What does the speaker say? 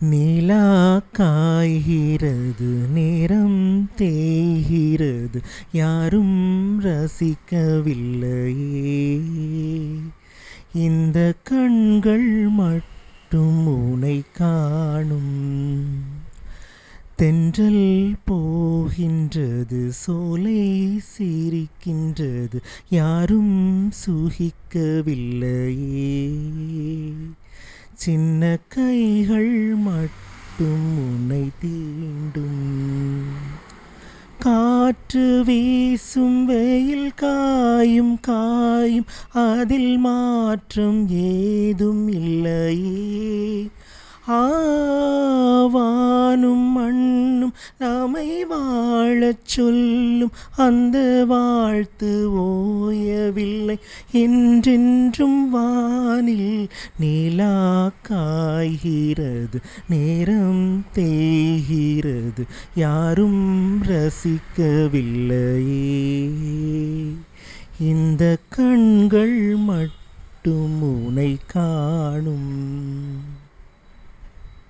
நிலா காய்கிறது நேரம் தேய்கிறது யாரும் ரசிக்கவில்லையே. இந்த கண்கள் மட்டும் உனை காணும். தென்றல் போகின்றது சோலை சிரிக்கின்றது யாரும் சுகிக்கவில்லையே. சின்ன கைகள் மட்டும் உன்னை தீண்டும். காற்று வீசும் வெயில் காயும் காயும் அதில் மாற்றம் ஏதும் இல்லையே. ஆ வானும் மண்ணும் நாமை வாழச் சொல்லும் அந்த வாழ்த்து ஓயவில்லை. என்றென்றும் வானில் நிலா காய்கிறது நேரம் தேய்கிறது யாரும் ரசிக்கவில்லையே. இந்த கண்கள் மட்டும் உனை காணும்.